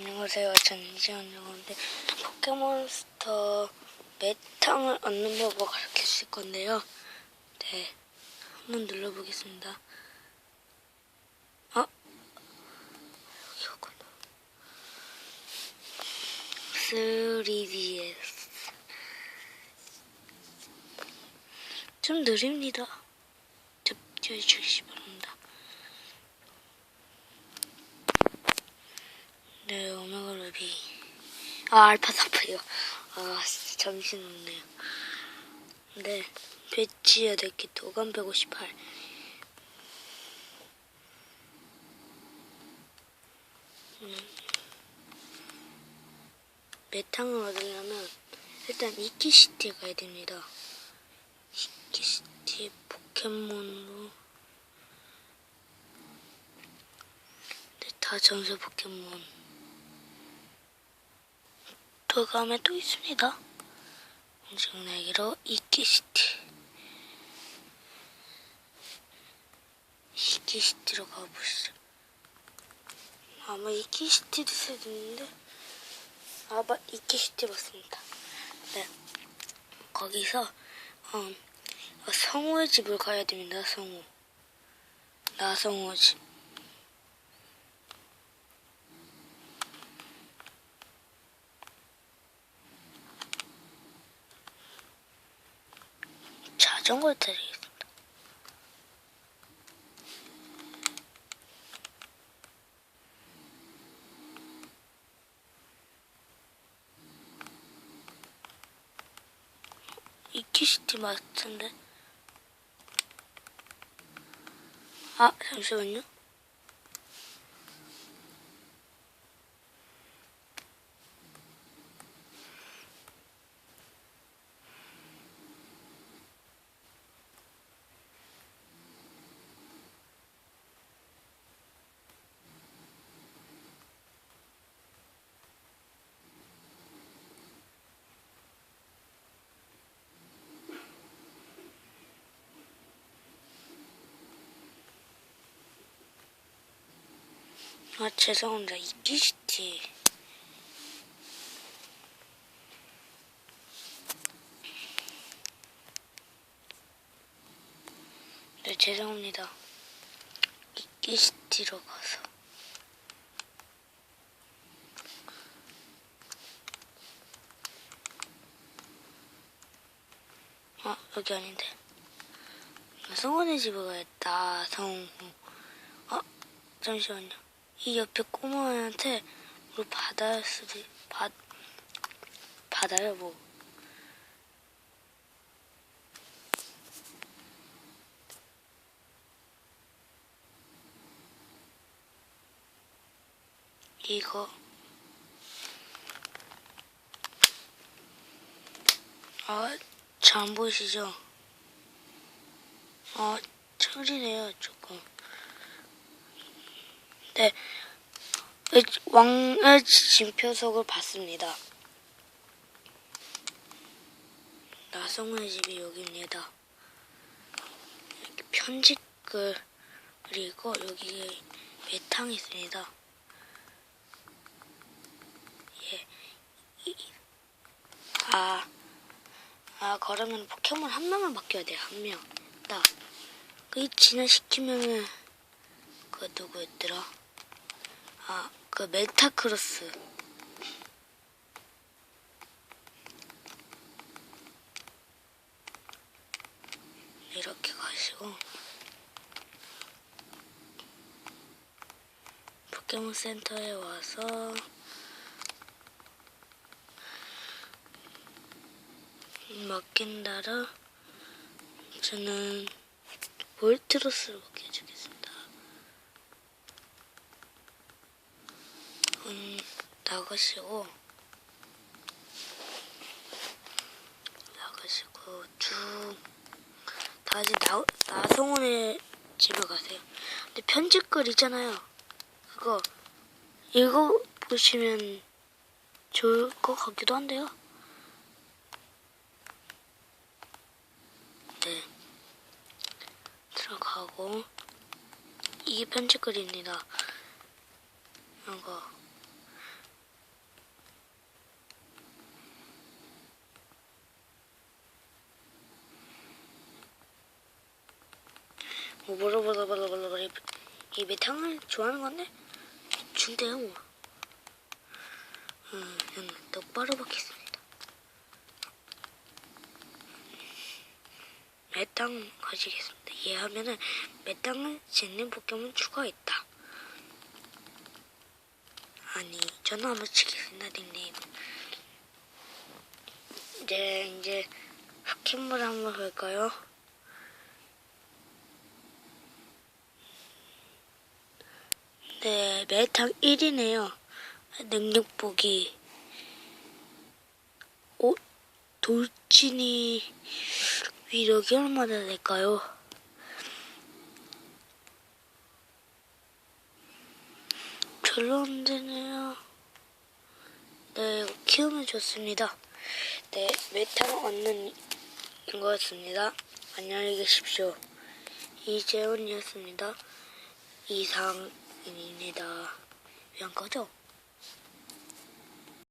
안녕하세요. 저는 이지현이었는데 포켓몬스터 메탕을 얻는 법을 가르쳐 주실 건데요. 네, 한번 눌러보겠습니다. 어? 여기였구나. 3DS 좀 느립니다. 접지해 바랍니다. 네, 오메가 루비. 아, 알파 사프요. 아, 진짜 정신없네요. 네, 배치야 됐기 도감 158. 음. 메탕을 얻으려면 일단 이키시티에 가야 됩니다. 이키시티 포켓몬으로 네, 다 전설 포켓몬. 도감에 또 있습니다. 엄청나기로 이키시티. 이키시티로 가보시죠. 아마 이키시티도 있어야 되는데, 아, 맞, 이키시티 맞습니다. 네. 거기서, 음, 어, 성우의 집을 가야 됩니다, 성우. 나성우 집. 자전거 타야겠습니다. 이키시티 맞던데? 아, 잠시만요. 아, 죄송합니다. 이키시티. 네, 죄송합니다. 이키시티로 가서. 아, 여기 아닌데. 성원의 집에 가야겠다. 성우. 아, 잠시만요. 이 옆에 꼬마한테 물 받아야 수도 받 받아요 뭐. 이거 아, 잘 안 보이시죠? 아, 철이네요, 조금. 네, 왕의 진표석을 봤습니다. 나성훈의 집이 여기입니다. 이렇게 편집글 그리고 여기에 메탕이 있습니다. 예, 이- 아, 아 그러면 포켓몬 한 명만 바뀌어야 돼요. 한 명. 나. 그 진화시키면은 그 누구였더라? 아, 그 메타크로스. 이렇게 가시고 포켓몬 센터에 와서 맡긴다라 저는 볼트로스를 맡겨주겠습니다. 음, 나가시고 나가시고 쭉 다시 나 나성훈의 집에 가세요. 근데 편집글 있잖아요. 그거 읽어 보시면 좋을 것 같기도 한데요. 네. 들어가고 이게 편집글입니다. 이거 뭐 뭐라 뭐라 뭐라 뭐라 뭐라 이 메탕을 좋아하는 건데 준대요 뭐. 음, 저는 똑바로 받겠습니다. 메탕 가지겠습니다. 이해하면은 메탕은 젠님 포켓몬 추가했다. 아니, 저는 한번 치겠습니다, 닉네임. 이제, 이제, 포켓몬 한번 볼까요? 네, 메탕 1이네요. 능력 보기. 오, 돌진이 위력이 얼마나 될까요? 별로 안 되네요. 네, 키우면 좋습니다. 네, 메탄 얻는 거였습니다. 안녕히 계십시오. 이재훈이었습니다. 이상 입니다. 왜안 꺼져?